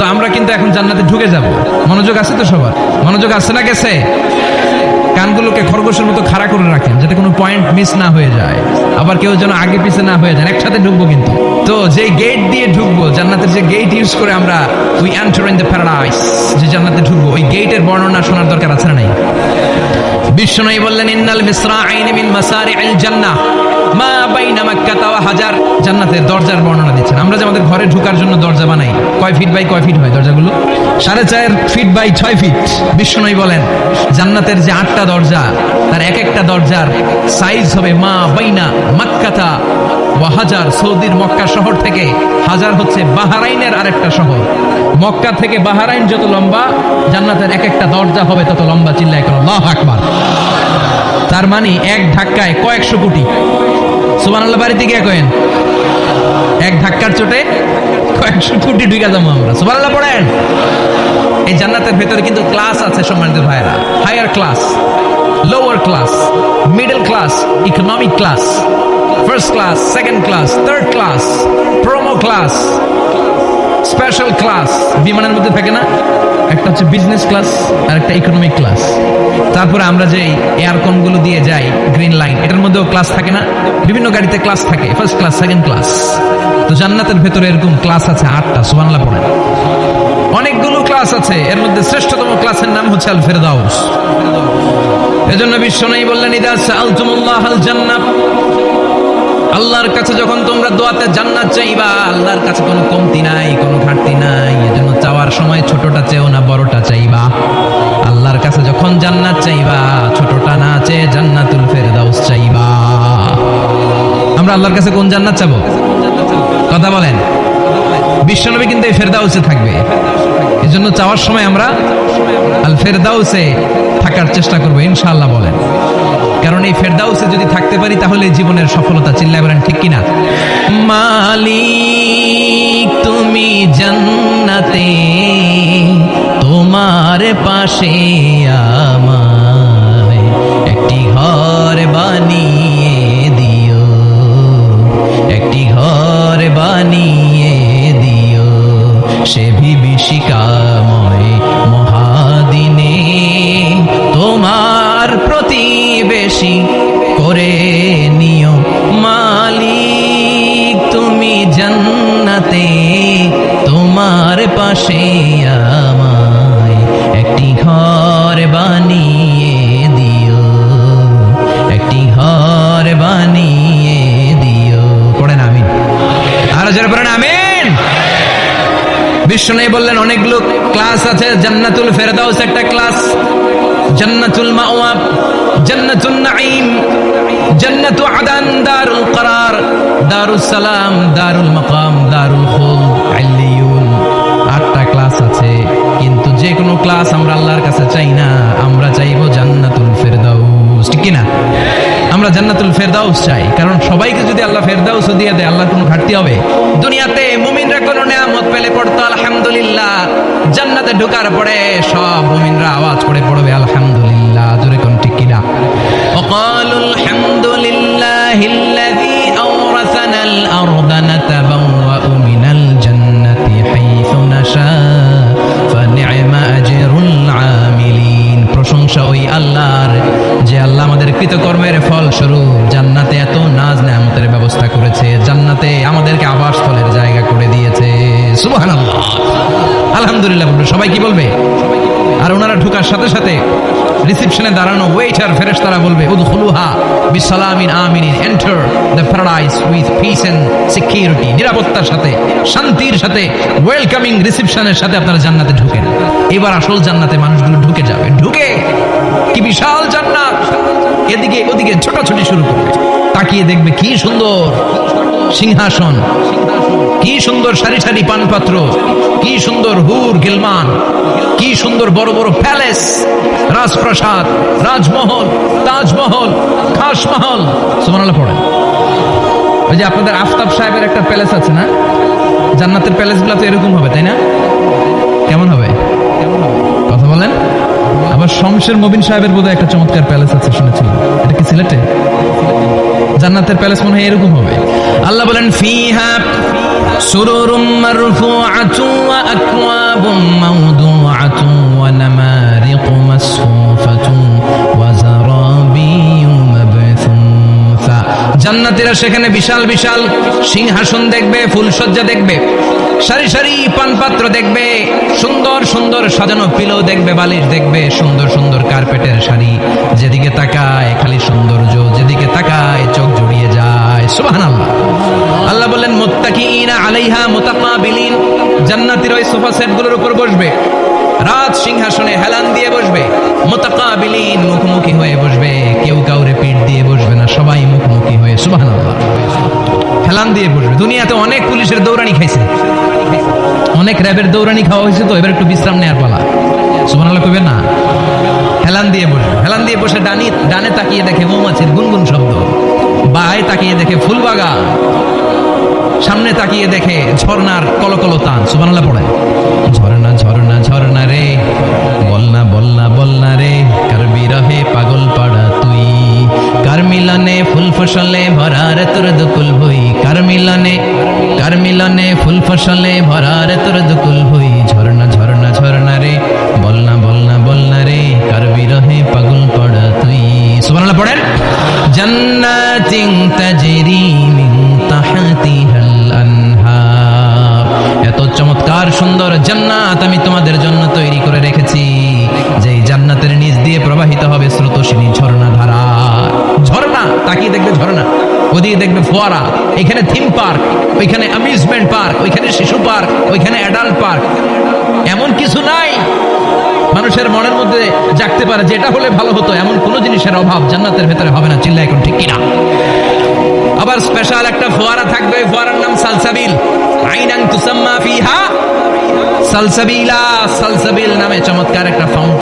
তো আমরা কিন্তু এখন জান্নাতে ঢুকে যাব। মনোযোগ আছে তো সবার? মনোযোগ আছে না গেছে? কানগুলোকে খরগোশের মতো খাড়া করে রাখেন, যাতে কোনো পয়েন্ট মিস না হয়ে যায়। আবার কেউ যেন আগে পিছে না হয়ে যায়, একসাথে ঢুকবো কিন্তু। তো যে গেট দিয়ে ঢুকবো, জান্নাতের যে গেট ইউজ করে আমরা we enter in the paradise যে জান্নাতে ঢুকবো, ওই গেটের বর্ণনা শোনার দরকার আছে না নাই? বিষ্ণু বললেন, ইন্নাল মিসরা আইনি মিন মাসারি আল জান্নাহ। মা বাইনা মাক্কাতা ওয়া হাজার জান্নাতের দরজার বর্ণনা দিচ্ছেন। আমরা যে আমাদের ঘরে ঢোকার জন্য দরজা বানাই, কয় ফিট বাই কয় ফিট হয় দরজাগুলো? সাড়ে চার ফিট বাই ছয় ফিট বিষ্ণুই বলেন। জান্নাতের যে আটটা দরজা, তার এক একটা দরজার সাইজ হবে মা বাইনা মাক্কাতা হাজার সৌদির মক্কা শহর থেকে, হাজার হচ্ছে বাহারাইনের আরেকটা শহর। মক্কা থেকে বাহারাইন যত লম্বা, জান্নাতের এক একটা দরজা হবে তত লম্বা চিল্লায় করো আল্লাহু আকবার। তার মানে এক ধাক্কায় কয়েকশো কোটি। সুবান আল্লাহ বাড়িতে গিয়ে কয়েন এক ধাক্কার চোটে কয়েকশো কোটি ঢুকে যাব আমরা। সুবান আল্লাহ পড়েন। এই জান্নাতের ভেতরে কিন্তু ক্লাস আছে সম্মানিত ভাইরা higher class, lower class, middle class, economic class. First class second class third class promo class special class বিমানের মধ্যে থাকে না? একটা হচ্ছে বিজনেস ক্লাস আর একটা ইকোনমিক ক্লাস তারপরে আমরা যে এয়ারকনগুলো দিয়ে যাই গ্রিন লাইন এটার মধ্যেও ক্লাস থাকে না? বিভিন্ন গাড়িতে ক্লাস থাকে ফার্স্ট ক্লাস সেকেন্ড ক্লাস তো জান্নাতের ভেতরে এরকম ক্লাস আছে আটটা সুবানলা পড়েন। অনেকগুলো ক্লাস আছে, এর মধ্যে শ্রেষ্ঠতম ক্লাসের নাম হচ্ছে আল ফেরদাউস এজন্য বিশ্ব নেই বললেন, ইদা সাআলতুমুল্লাহ আল জান্নাত আল্লাহর কাছে যখন তোমরা দোয়াতে জান্নাত চাইবা, আল্লাহর কাছে কোনো কমতি নাই, কোনো ঘাটতি নাই। এজন্য চাওয়ার সময় ছোটটা চেও না, বড়টা চাইবা। আল্লাহর কাছে যখন জান্নাত চাইবা, ছোটটা না চেয়ে জান্নাতুল ফেরদাউস চাইবা। আমরা আল্লাহর কাছে কোন জান্নাত চাবো? বিশ্বনবী কিন্তু এই ফেরদাউসে থাকবে। এজন্য চাওয়ার সময় আমরা আল ফেরদাউসে থাকার চেষ্টা করব, ইনশাআল্লাহ বলেন। কারণ এই ফেরদাউসে যদি থাকতে পারি, তাহলে জীবনের সফলতা চিল্লায় বলেন, ঠিক কিনা? মালিক, তুমি জান্নাতে, তোমার পাশে বিষ্ণু বললেন, অনেক লোক ক্লাস আছে, জান্নাতুল ফেরদাউস একটা ক্লাস জান্নাতুল মাওয়াব জান্নাতুন নাঈম, জান্নাতু আদান, দারুল করার, দারুস সালাম, দারুল মাকাম, দারুল খুল আলিয়ুন আটটা ক্লাস আছে, কিন্তু যে কোনো ক্লাস আমরা আল্লাহর কাছে চাই না, আমরা চাইব আমরা জান্নাতুল ফেরদাউস চাই। কারণ সবাইকে যদি আল্লাহ ফেরদাউস দিয়ে দেয় আল্লাহ কোনো ঘাটতি হবে। দুনিয়াতে মুমিনরা কোনো নেয়ামত পেলে পড়তো, আলহামদুলিল্লাহ। জান্নাতে ঢোকার পরে সব মুমিনরা আওয়াজ করে পড়বে, আলহামদুলিল্লাহ। দূরে কোন ঠিক কিনা? অকালুল হামদুলিল্লাহ সবাই কি বলবে? আর ওনারা ঢুকার সাথে সাথে রিসেপশনে দাঁড়ানো ওয়েটার ফেরেস তারা বলবে, উদখুলুহা বিসালামিন আমিনিন enter the paradise with peace and security নিরাপত্তার সাথে, শান্তির সাথে ওয়েলকামিং রিসেপশনের সাথে আপনারা জান্নাতে ঢুকেন। এবার আসল জান্নাতে মানুষগুলো ঢুকে যাবে। ঢুকে কি বিশাল জান্নাত। এদিকে ওদিকে ছোটাছুটি শুরু করবে তাকিয়ে দেখবে কি সুন্দর সিংহাসন। কি সুন্দর সারি সারি পানপাত্র, কি সুন্দর হুর গিলমান, কি সুন্দর বড় বড় প্যালেস, রাজপ্রাসাদ, রাজমহল, তাজমহল, খাসমহল। সুমানাল্লাহ পড়েন। ওই যে আপনাদের আফতাব সাহেবের একটা প্যালেস আছে না? জান্নাতের প্যালেসগুলো তো এরকম হবে, তাই না? কেমন হবে? কথা বলেন। আবার শমশের মবিন সাহেবের বোধহয় একটা চমৎকার প্যালেস আছে, শুনেছিলাম। এটা কি সিলেটে? জান্নাতের প্যালেস মনে হয় এরকম হবে। আল্লাহ বলেন سرر مرفوعة وأكواب موضوعة ونمارق مصفوفة وزرابي مبثوثة জান্নাতীরা সেখানে বিশাল বিশাল সিংহাসন দেখবে ফুলসজ্জা দেখবে, সারি সারি পানপাত্র দেখবে, সুন্দর সুন্দর সাজানো পিলো দেখবে, বালিশ দেখবে, সুন্দর সুন্দর কার্পেটের শাড়ি যেদিকে তাকায় খালি সৌন্দর্য, যেদিকে তাকায় চোখ জুড়িয়ে যায়। সুবাহ আল্লাহ ওই সোফা উপর বসবে। সিংহাসনে হেলান দিয়ে বসবে। মোতাকাবিলিন মুখোমুখি হয়ে বসবে। কেউ কাউরে পিঠ দিয়ে বসবে না, সবাই মুখোমুখি হয়ে হেলান দিয়ে বসবে। দুনিয়াতে অনেক পুলিশের দৌড়ানি খাইছে। অনেক র্যাবের দৌড়ানি খাওয়া হয়েছে তো, এবার একটু বিশ্রাম নেওয়ার পালা। সুবহানাল্লাহ কইবে না? হেলান দিয়ে বসবে। হেলান দিয়ে বসে ডানি ডানে তাকিয়ে দেখে মৌমাছির গুনগুন শব্দ। বায়ে তাকিয়ে দেখে ফুলবাগা সামনে তাকিয়ে দেখে ঝর্ণার কলকল তান। সুবহানাল্লাহ পড়ে। ঝর্ণা ঝর্ণা ঝর্ণা রে। বলনা বলনা বলনা রে। কার বিরহে পাগল পাড়া তুই? কার মিলনে ফুল ফসলে ভরা রে তোর দুকুল ভুই? কার মিলনে কার মিলনে ফুল ফসলে ভরা রে তোর দুকুল ভুই? ঝর্ণা ঝর্ণা ঝর্ণা রে। বলনা বলনা বলনা রে। কার বিরহে পাগল পাড়া তুই? সুবহানাল্লাহ পড়েন। জান্নাতিন তাজরি সুন্দর জান্নাত আমি তোমাদের জন্য তৈরি করে রেখেছি। যেই জান্নাতের নিচ দিয়ে প্রবাহিত হবে স্রোতস্বিনী ঝর্ণা ধারা। ঝর্ণা? তাকিয়ে দেখবে ঝর্ণা। ওদিকে দেখবে ফোয়ারা। এখানে থিম পার্ক ওইখানে অ্যামিউজমেন্ট পার্ক ওইখানে শিশু পার্ক ওইখানে অ্যাডাল্ট পার্ক এমন কিছু নাই। মানুষের মনের মধ্যে জাগতে পারে যেটা হলে ভালো হতো। এমন কোনো জিনিসের অভাব জান্নাতের ভেতরে হবে না। চিল্লা এখন ঠিক কিনা? আবার স্পেশাল একটা ফোয়ারা থাকবে। ফোয়ারার নাম সালসাবিল। আইনাং তুসাম্মা ফিহা। সালসাবিলা সালসাবিল নামে চমৎকার একটা ফাউন্ড